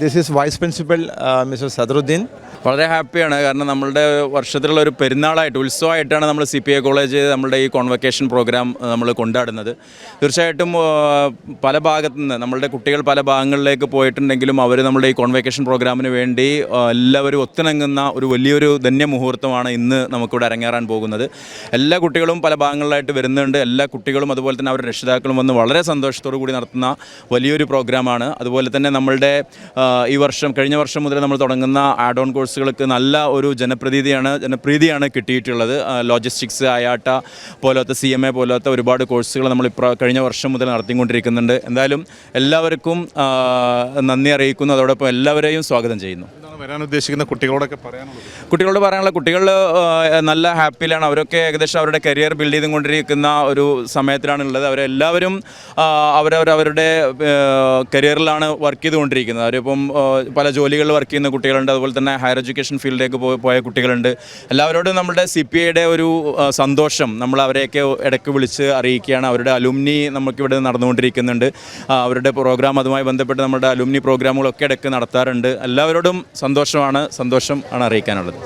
this is Vice Principal uh, Mr. Sadruddin. വളരെ ഹാപ്പിയാണ്. കാരണം നമ്മളുടെ വർഷത്തിലുള്ള ഒരു പെരുന്നാളായിട്ട് ഉത്സവമായിട്ടാണ് നമ്മൾ സി പി ഐ കോളേജ് നമ്മളുടെ ഈ കോൺവക്കേഷൻ പ്രോഗ്രാം നമ്മൾ കൊണ്ടാടുന്നത്. തീർച്ചയായിട്ടും പല ഭാഗത്തു നിന്ന് നമ്മളുടെ കുട്ടികൾ പല ഭാഗങ്ങളിലേക്ക് പോയിട്ടുണ്ടെങ്കിലും അവർ നമ്മുടെ ഈ കോൺവക്കേഷൻ പ്രോഗ്രാമിന് വേണ്ടി എല്ലാവരും ഒത്തിണങ്ങുന്ന ഒരു വലിയൊരു ധന്യ മുഹൂർത്തമാണ് ഇന്ന് നമുക്കിവിടെ അരങ്ങേറാൻ പോകുന്നത്. എല്ലാ കുട്ടികളും പല ഭാഗങ്ങളിലായിട്ട് വരുന്നുണ്ട്. എല്ലാ കുട്ടികളും അതുപോലെ തന്നെ അവരുടെ രക്ഷിതാക്കളും വന്ന് വളരെ സന്തോഷത്തോടു കൂടി നടത്തുന്ന വലിയൊരു പ്രോഗ്രാമാണ് അതുപോലെ തന്നെ നമ്മളുടെ ഈ വർഷം കഴിഞ്ഞ വർഷം മുതൽ നമ്മൾ തുടങ്ങുന്ന ആഡ് ഓൺ കോഴ്സുകൾക്ക് നല്ല ഒരു ജനപ്രതീതിയാണ് ജനപ്രീതിയാണ് കിട്ടിയിട്ടുള്ളത്. ലോജിസ്റ്റിക്സ് അയാട്ട പോലത്തെ സി എം എ പോലത്തെ ഒരുപാട് കോഴ്സുകൾ നമ്മൾ ഇപ്പോൾ കഴിഞ്ഞ വർഷം മുതൽ നടത്തിക്കൊണ്ടിരിക്കുന്നുണ്ട്. എന്തായാലും എല്ലാവർക്കും നന്ദി അറിയിക്കുന്നു. അതോടൊപ്പം എല്ലാവരെയും സ്വാഗതം ചെയ്യുന്നു. വരാൻ ഉദ്ദേശിക്കുന്ന കുട്ടികളോടൊക്കെ പറയാനുള്ളത്? കുട്ടികളോട് പറയാനുള്ള കുട്ടികൾ നല്ല ഹാപ്പിയിലാണ്. അവരൊക്കെ ഏകദേശം അവരുടെ കരിയർ ബിൽഡ് ചെയ്തുകൊണ്ടിരിക്കുന്ന ഒരു സമയത്തിലാണ് ഉള്ളത് അവരെല്ലാവരും അവരവരവരുടെ കരിയറിലാണ് വർക്ക് ചെയ്തുകൊണ്ടിരിക്കുന്നത്. അവരിപ്പം പല ജോലികളിൽ വർക്ക് ചെയ്യുന്ന കുട്ടികളുണ്ട്. അതുപോലെ തന്നെ ഹയർ എഡ്യൂക്കേഷൻ ഫീൽഡിലേക്ക് പോയ കുട്ടികളുണ്ട്. എല്ലാവരോടും നമ്മുടെ സി പി ഐയുടെ ഒരു സന്തോഷം നമ്മൾ അവരെയൊക്കെ ഇടയ്ക്ക് വിളിച്ച് അറിയിക്കുകയാണ്. അവരുടെ അലുമിനി നമുക്കിവിടെ നടന്നുകൊണ്ടിരിക്കുന്നുണ്ട്. അവരുടെ പ്രോഗ്രാം അതുമായി ബന്ധപ്പെട്ട് നമ്മുടെ അലുമിനി പ്രോഗ്രാമുകളൊക്കെ ഇടയ്ക്ക് നടത്താറുണ്ട്. എല്ലാവരോടും സന്തോഷമാണ് സന്തോഷം ആണ് അറിയിക്കാനുള്ളത്.